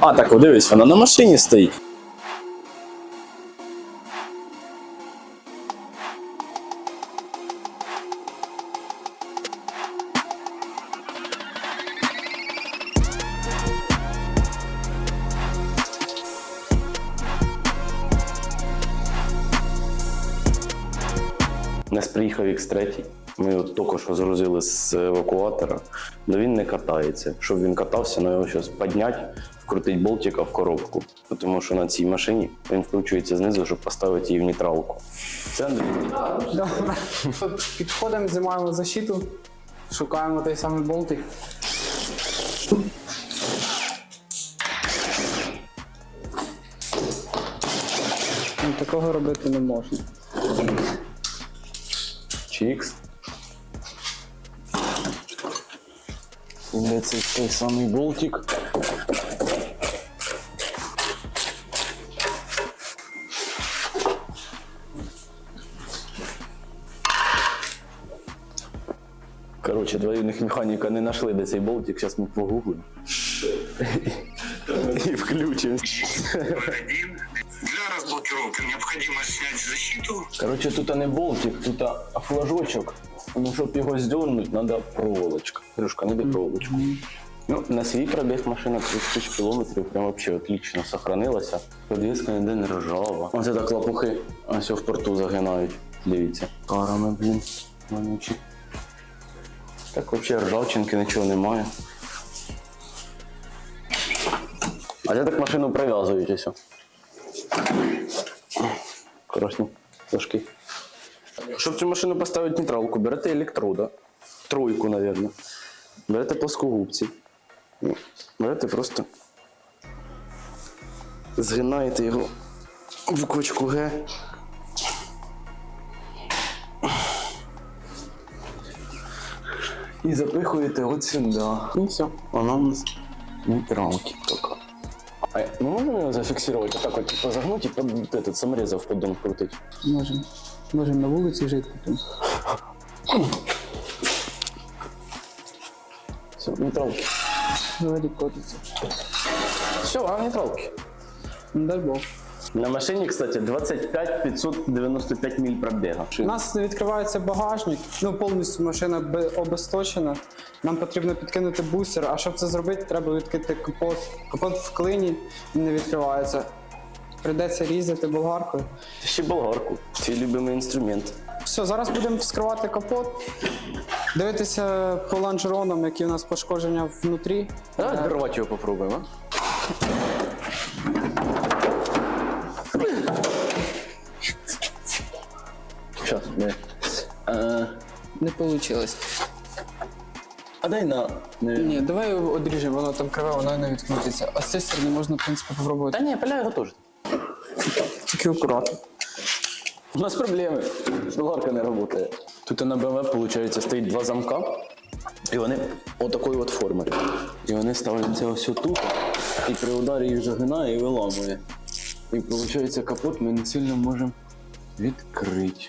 А, так, о, дивись, вона на машині стоїть. Нас приїхав X3. Ми його тільки що згрузили з евакуатора, але він не катається. Щоб він катався, ну його зараз підняти, вкрутить болтика в коробку. Тому що на цій машині він вкручується знизу, щоб поставити її в нейтралку. Це Андрій. Підходимо, знімаємо защиту, шукаємо той самий болтик. Ну, Такого робити не можна. Чікс. Де цей той самий болтик. Коротше, двоюрідних механіка не знайшли, де цей болтик, зараз ми погуглимо. І включимо. один. Для разблокировки необходимо снять защиту. Короче, тут не болтик, тут флажочок. Ну, щоб його здернуть, треба проволочка. Дружка, не проволочку. Ну, на свій пробіг машина 30 тисяч кілометрів, прям вообще отлично сохранилася. Подвіска ніде не ржава. Оце так лопухи ось в порту загинають. Дивіться. Карами, блін, вонючі. Так взагалі ржавчинки, нічого немає. А це так машину прив'язують ось. Красні флажки. Щоб цю машину поставити нейтралку, берете електрода. Тройку, мабуть. Берете плоскогубці. Берете просто. Згинаєте його в кочку Г. І запихуєте от сюди. І все. Вона у нас в нейтралці така. А ми можемо його зафіксувати, отак от типу, загнути і под этот саморезов в поддон крутить. Можемо. Можемо на вулиці жити потім. Все, нейтралки. Взагалі котиться. Все, а нейтралки. Не дай Бог. На машині, кстати, 25 595 миль пробіга. У нас не відкривається багажник, ну повністю машина обесточена. Нам потрібно підкинути бустер, а щоб це зробити, треба відкрити капот. Капот в клині не відкривається. Прийдеться різати болгаркою. Ще болгарку. Твій любимий інструмент. Все, зараз будемо вскривати капот, дивитися по лонжеронам, які у нас пошкодження внутрі. Давай відкривати його попробуємо. Вийшло. а дай на. Ні, давай його одріжемо, воно там криве, воно не відкрутиться. А з цієї сторони можна, в принципі, Та попробувати. ні, пиляй його теж. Тільки акуратно. У нас проблеми. Болгарка не працює. Тут на БМВ, виходить, стоїть два замка, і вони отакої от форми. І вони ставляться ось тут, і при ударі їх загинає і виламує. І виходить, капот ми не сильно можемо відкрити.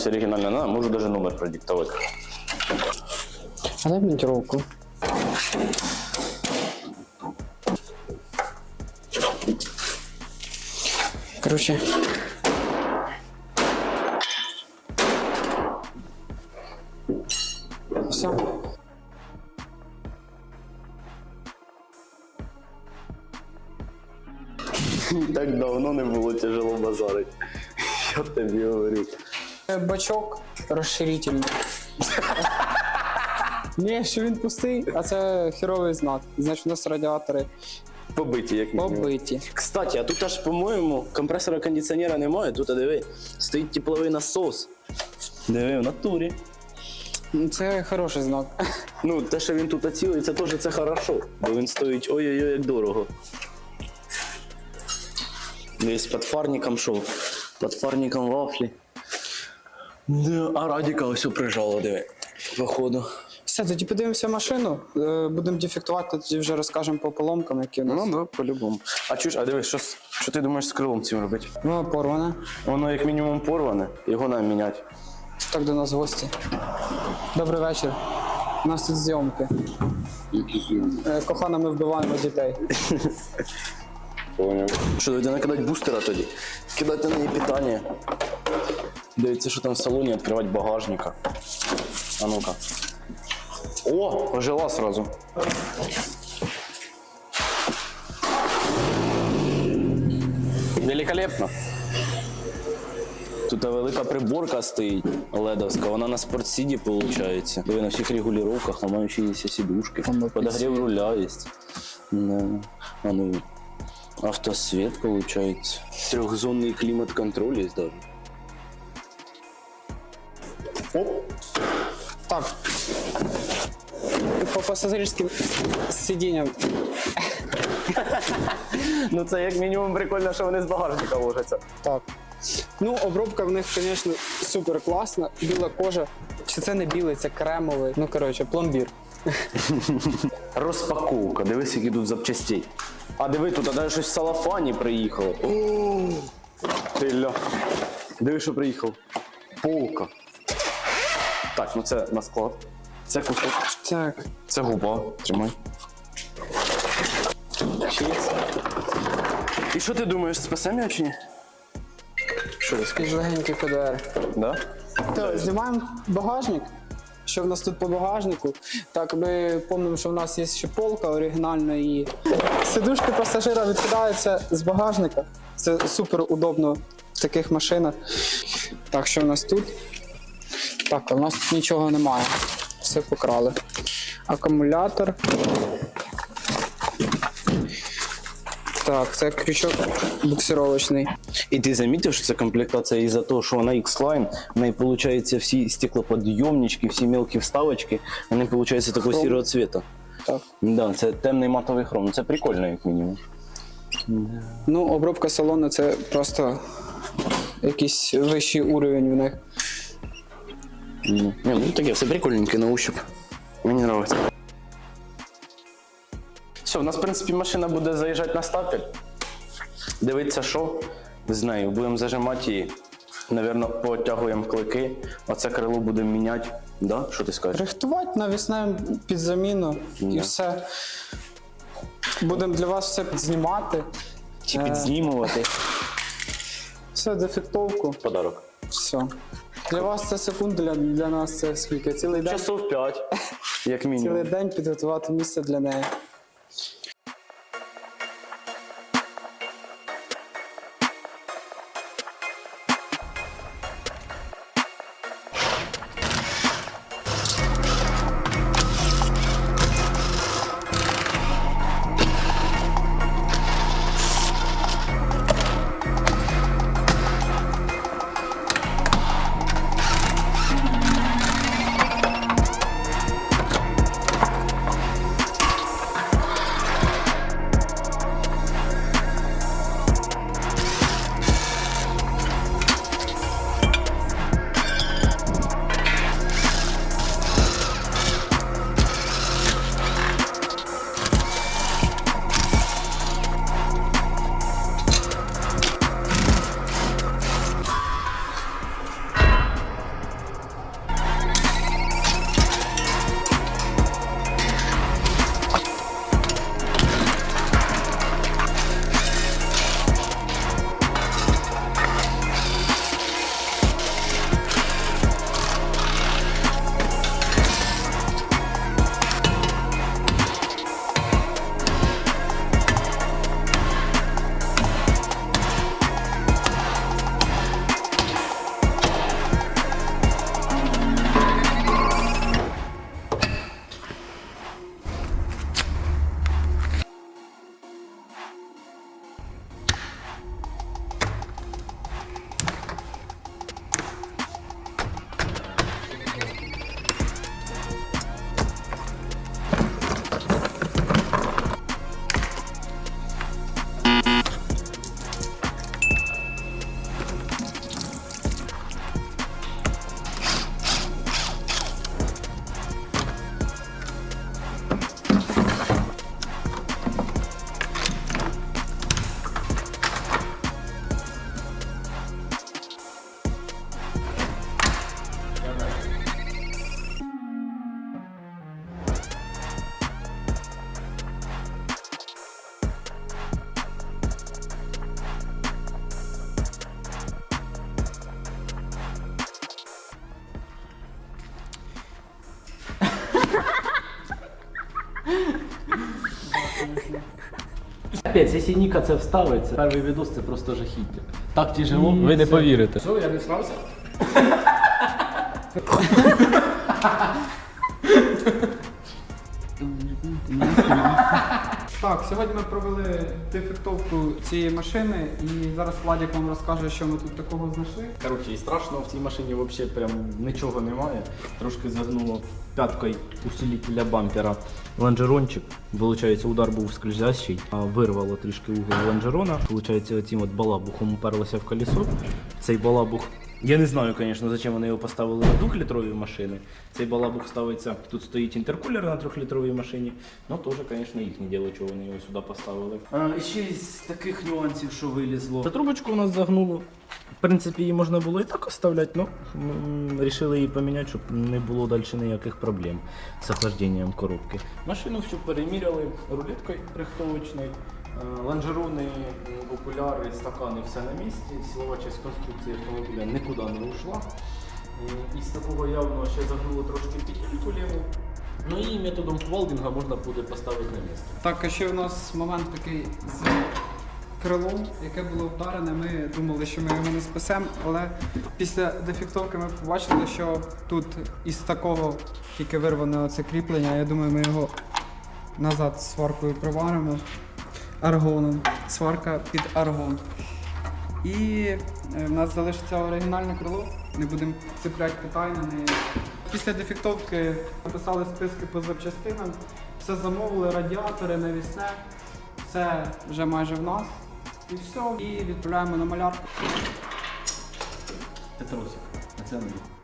Фара комусь оригінальна надо, можу даже номер продиктувати. А дай монтировку. Короче. Все. Так давно не було тяжело базарити. Я тобі говорю. Бачок розширительний. Ні, що він пустий, а це херовий знак. Значить, у нас радіатори Побиті, як мінімум. побиті. Кстати, а тут аж, по-моєму, компресора кондиціонера немає. Тут, а диви, стоїть тепловий насос. Диви, в натурі. Ну, Це хороший знак. Ну, те, що він тут оцілий, це теж це хорошо. Бо він стоїть ой-ой-ой, як дорого. Десь з подфарником шов. Подфарником вафлі. Да, а Радіка ось прижало, диви. Походу. Все, тоді подивимося машину. е, Будемо дефектувати, тоді вже розкажемо по поломкам, які у нас. Ну да, по-любому. А чуєш, а дивись, що, з- що ти думаєш з крилом цим робити? Ну, порване. Воно як мінімум порване, його нам міняти. Так до нас гості. Добрий вечір. У нас тут зйомки. Е, Кохана, ми вбиваємо дітей. Понял. Що, давайте накидати бустера тоді? Кидати на неї питання. Дивіться, що там в салоні, відкривати багажника. А ну-ка. О, ожила сразу. Великолепно. Тут велика приборка стоїть ледовська, вона на спортсіді виходить. Диви на всіх регулюваннях, є сідушки. Подогрів руля є. Да. А ну, автосвет получается. Трехзонный климат-контроль есть даже. Оп. Так. По пасажирським сидінням. Ну це як мінімум прикольно, що вони з багажника ложаться. Так. Ну, обробка в них, звісно, супер класна. Біла кожа. Чи це не білий, це кремовий. Ну, коротше, пломбір. Розпаковка, дивись, які тут запчастей. А диви, тут навіть щось в салафані приїхало. О, Ти. Диви, що приїхав. Полка. Так, ну це на склад. Це кусок. Так. Це губа. Тримай. Чікс. І що ти думаєш, спасемо його чи ні? Що я скажу? Легенький ПДР. Да? То, знімаємо багажник. Що в нас тут по багажнику? Так, ми пам'ятаємо, що в нас є ще полка оригінальна і сидушки пасажира відкидаються з багажника. Це супер удобно в таких машинах. Так, що в нас тут? Так, а в нас тут нічого немає. Все покрали. Акумулятор. Так, це крючок буксировочний. І ти замітив, що це комплектація із-за того, що вона X-Line, в неї виходить всі стеклоподйомнички, всі мелкі вставочки, вони виходять такого Хром. сірого цвіта. Так. Да, це темний матовий хром. Це прикольно, як мінімум. Ну, обробка салону це просто якийсь вищий уровень в них. Ну, не, ну таке, все прикольненьке на ощупь. Мені подобається. Все, у нас, в принципі, машина буде заїжджати на стапель. Дивитися, що з нею. Будемо зажимати її. Навірно, потягуємо клики. Оце крило будемо міняти. Да? Що ти скажеш? Рихтувати навіснем під заміну і Да. все. Будемо для вас все знімати. Чи Е. підзнімувати? Все, дефектовку. Подарок. Все. Для вас це секунд, для, для нас це скільки? Цілий день, Часов 5, як мінімум. цілий день підготувати місце для неї. Капець, якщо Ніка це вставить, це перший відос це просто жахіття. Так тяжело, ви не повірите. Що, я не снався? Так, сьогодні ми провели дефектовку цієї машини і зараз Владик вам розкаже, що ми тут такого знайшли. Коротше, і страшного в цій машині взагалі прям нічого немає. Трошки загнуло п'яткою усилителя бампера лонжерончик. Получається, удар був скользящий, а вирвало трішки угол лонжерона. Получається, цим от балабухом уперлося в колесо. Цей балабух. Я не знаю, звісно, зачем вони його поставили на двохлітрові машини. Цей балабух ставиться, тут стоїть інтеркулер на трьохлітровій машині. Ну, теж, звісно, їхнє діло, чого вони його сюди поставили. А, і ще із таких нюансів, що вилізло. Та трубочку у нас загнуло. В принципі, її можна було і так оставляти, але вирішили її поміняти, щоб не було далі ніяких проблем з охлажденням коробки. Машину всю переміряли рулеткою рихтовочною. Е, Лонжерони, окуляри, стакани все на місці. Силова частина конструкції автомобіля нікуди не ушла. Із такого явно ще загнуло трошки підтільку ліву. Ну і методом квалдинга можна буде поставити на місце. Так, а ще у нас момент такий з крилом, яке було вдарене. Ми думали, що ми його не спасемо, але після дефектовки ми побачили, що тут із такого тільки вирване оце кріплення. Я думаю, ми його назад сваркою приваримо аргоном. Сварка під аргон. І е, в нас залишиться оригінальне крило. Не будемо цепляти питання. Не... Після дефектовки написали списки по запчастинам, все замовили, радіатори, навісне. Все вже майже в нас. І все. І відправляємо на малярку. Петросик, а це Андрій.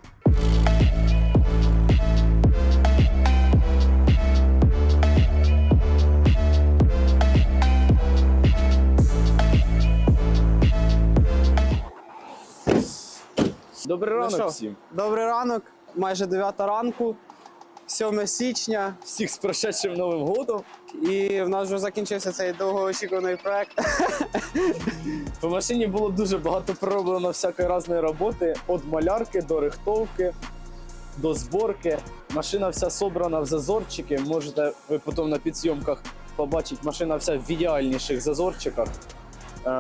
Добрий Ну ранок що, всім. Добрий ранок, майже 9 ранку, 7 січня. Всіх з прошедшим Новим годом. І в нас вже закінчився цей довгоочікуваний проект. По машині було дуже багато пророблено всякої різної роботи, від малярки до рихтовки, до зборки. Машина вся собрана в зазорчики. Можете ви потім на підсйомках побачити, машина вся в ідеальніших зазорчиках. Е,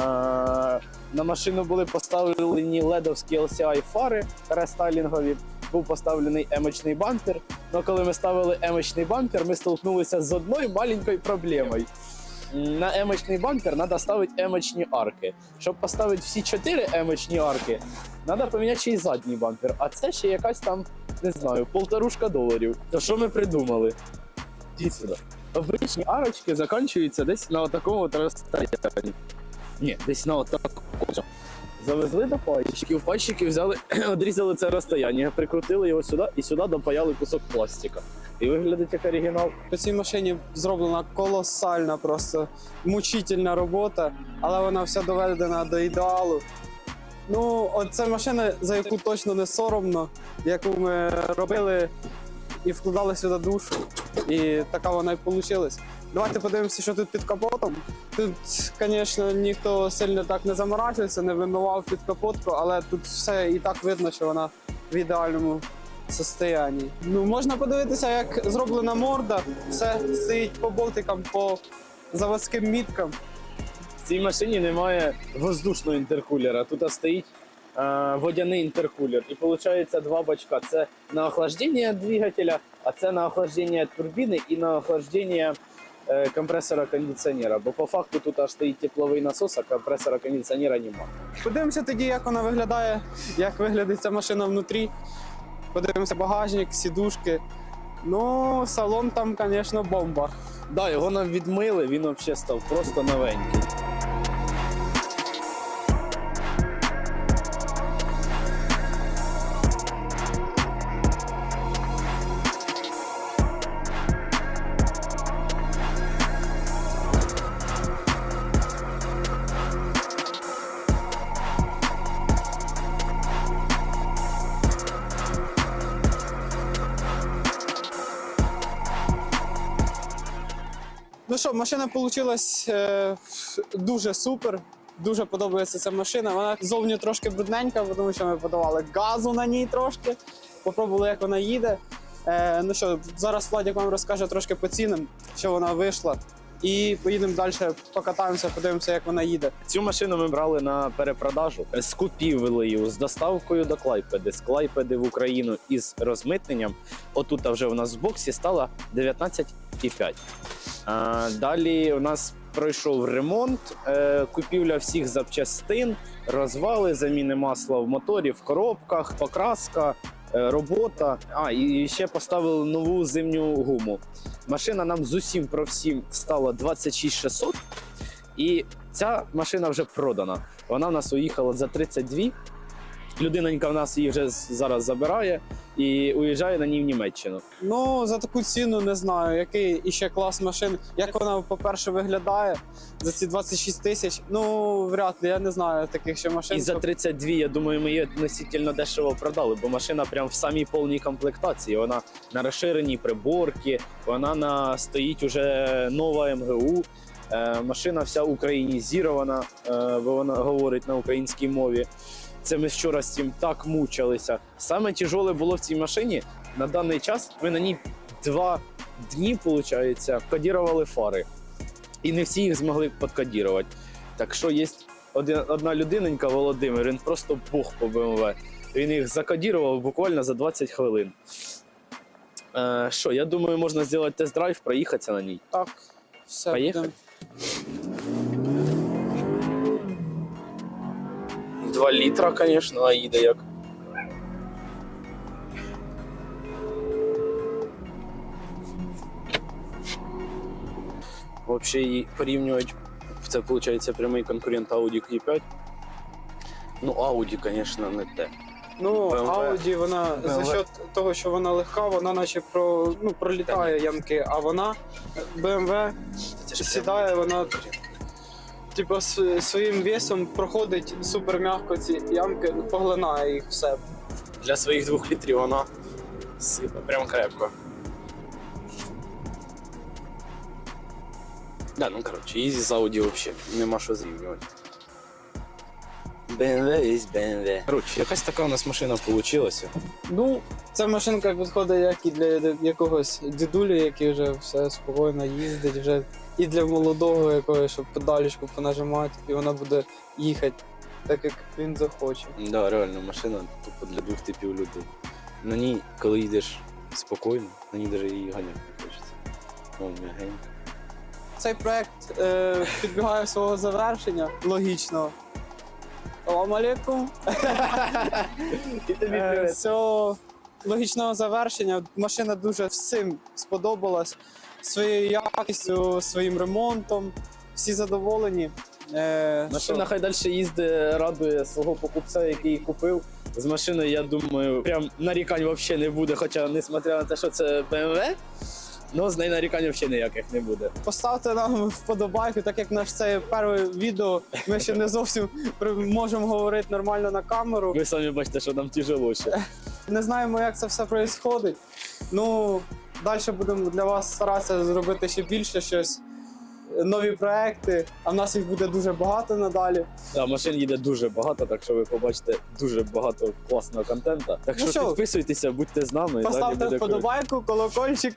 На машину були поставлені ледовські LCI фари рестайлінгові. Був поставлений емочний бампер. Але коли ми ставили емочний бампер, ми столкнулися з одною маленькою проблемою. На емочний бампер треба ставити емочні арки. Щоб поставити всі чотири емочні арки, треба поміняти ще й задній бампер. А це ще якась там, не знаю, полторушка доларів. То що ми придумали? Сюди. Обичні арочки закінчуються десь на отакому от розстоянні. Ні, десь на отакому. Завезли до пайщиків, пайщики взяли, одрізали це розстояння, прикрутили його сюди і сюди допаяли кусок пластика. І виглядить як оригінал. По цій машині зроблена колосальна, просто мучительна робота, але вона вся доведена до ідеалу. Ну, от це машина, за яку точно не соромно, яку ми робили і вкладали сюди душу. І така вона і вийшла. Давайте подивимося, що тут під капотом. Тут, звісно, ніхто сильно так не заморачився, не вимивав під капотку, але тут все і так видно, що вона в ідеальному состоянні. Ну, можна подивитися, як зроблена морда. Все стоїть по болтикам, по заводським міткам. В цій машині немає воздушного інтеркулера. Тут стоїть е, водяний інтеркулер. І виходить два бачка. Це на охлаждення двигателя, а це на охлаждення турбіни і на охлаждення компресора кондиціонера. Бо по факту тут аж стоїть тепловий насос, а компресора кондиціонера немає. Подивимося тоді, як вона виглядає, як виглядає ця машина внутрі. Подивимося багажник, сідушки. Ну, салон там, звісно, бомба. Да, його нам відмили, він взагалі став просто новенький. Ну що, машина вийшла е, дуже супер. Дуже подобається ця машина. Вона зовні трошки брудненька, тому що ми подавали газу на ній трошки. Попробували, як вона їде. Е, ну що, зараз Владик вам розкаже трошки по цінам, що вона вийшла. і поїдемо далі, покатаємося, подивимося, як вона їде. Цю машину ми брали на перепродажу з купівлею, з доставкою до Клайпеди, з Клайпеди в Україну із розмитненням. Отут вже у нас в боксі стало 19,5. Далі у нас пройшов ремонт, е, купівля всіх запчастин, розвали, заміни масла в моторі, в коробках, покраска. е, Робота, а і ще поставили нову зимню гуму. Машина нам з усім про всім стала 26 і ця машина вже продана. Вона в нас уїхала за 32. Людинонька в нас її вже зараз забирає і уїжджає на ній в Німеччину. Ну, за таку ціну не знаю, який іще клас машин. Як вона, по-перше, виглядає за ці 26 тисяч. Ну, вряд ли, я не знаю таких ще машин. І за щоб- 32, я думаю, ми її относительно дешево продали, бо машина прям в самій повній комплектації. Вона на розширеній приборці, вона на стоїть уже нова МГУ. Е, машина вся українізірована, е, бо вона говорить на українській мові. Це ми вчора з цим так мучилися. Саме тяжоле було в цій машині на даний час. Ми на ній два дні, виходить, кодірували фари. І не всі їх змогли подкодірувати. Так що є одна людиненька, Володимир, він просто бог по БМВ. Він їх закодірував буквально за 20 хвилин. Е, що, я думаю, можна зробити тест-драйв, проїхатися на ній. Так, все. Поїхали? 2 літра, звісно, а їде як. Взагалі її порівнюють. Це виходить прямий конкурент Audi Q5. Ну, Audi, звісно, не те. Ну, BMW. Audi, вона за BMW. счет того, що вона легка, вона наче про, ну, пролітає ямки, а вона BMW сідає, вона типу, своїм весом проходить супер м'яко ці ямки, поглинає їх все. Для своїх двох літрів вона сипе, прям крепко. Да, ну коротше, їздить з Audi взагалі, нема що зрівнювати. BMW є BMW. Коротше, якась така у нас машина вийшла. Ну, ця машинка підходить як і для якогось дідулі, який вже все спокійно їздить, вже і для молодого якогось, щоб педалічку понажимати, і вона буде їхати так, як він захоче. Да, реально, машина тупо для двох типів людей. На ній, коли їдеш спокійно, на ній навіть її ганяти не хочеться. Вон. Цей проект е, підбігає свого завершення логічно. Салам алейкум. І тобі Е, цього логічного завершення. Машина дуже всім сподобалась своєю якістю, своїм ремонтом. Всі задоволені. Е, Машина що? хай далі їздить, радує свого покупця, який її купив. З машиною, я думаю, прям нарікань взагалі не буде. Хоча, несмотря на те, що це BMW, ну з нею нарікань взагалі ніяких не буде. Поставте нам вподобайку, так як наш це перше відео. Ми ще не зовсім можемо говорити нормально на камеру. Ви самі бачите, що нам тяжело ще. Не знаємо, як це все відбувається. Ну, далі будемо для вас старатися зробити ще більше щось. Нові проекти, а в нас їх буде дуже багато надалі. Да, машин їде дуже багато, так що ви побачите дуже багато класного контенту. Так Ну що що? підписуйтеся, будьте з нами. і далі Поставте буде вподобайку, колокольчик.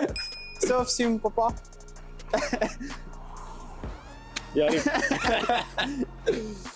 Все, всім па-па. Ярик.